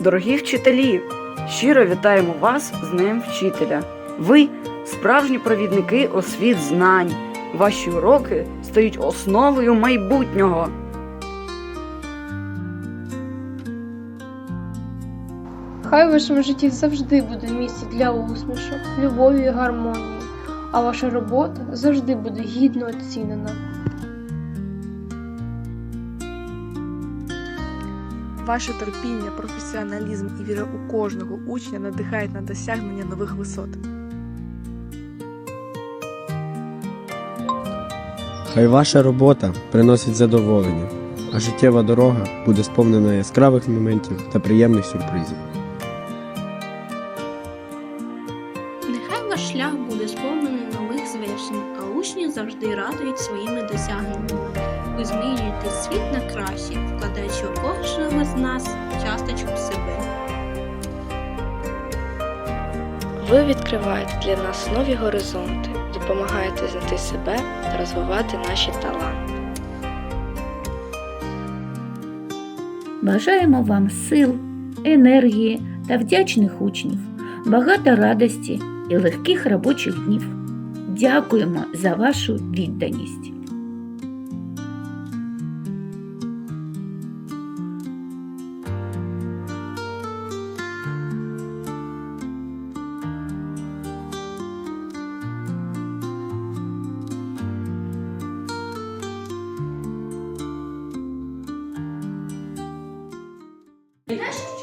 Дорогі вчителі, щиро вітаємо вас з Днем Вчителя. Ви справжні провідники освіт знань. Ваші уроки стають основою майбутнього. Хай в вашому житті завжди буде місце для усмішок, любові і гармонії, а ваша робота завжди буде гідно оцінена. Ваше терпіння, професіоналізм і віра у кожного учня надихають на досягнення нових висот. Хай ваша робота приносить задоволення, а життєва дорога буде сповнена яскравих моментів та приємних сюрпризів. Нехай ваш шлях буде сповнений нових звершень, а учні завжди радують своїми досягненнями. Ви змінюєте світ на краще, вкладаючи у кожного з нас часточку себе. Ви відкриваєте для нас нові горизонти, допомагаєте знайти себе та розвивати наші таланти. Бажаємо вам сил, енергії та вдячних учнів, багато радості і легких робочих днів. Дякуємо за вашу відданість. It.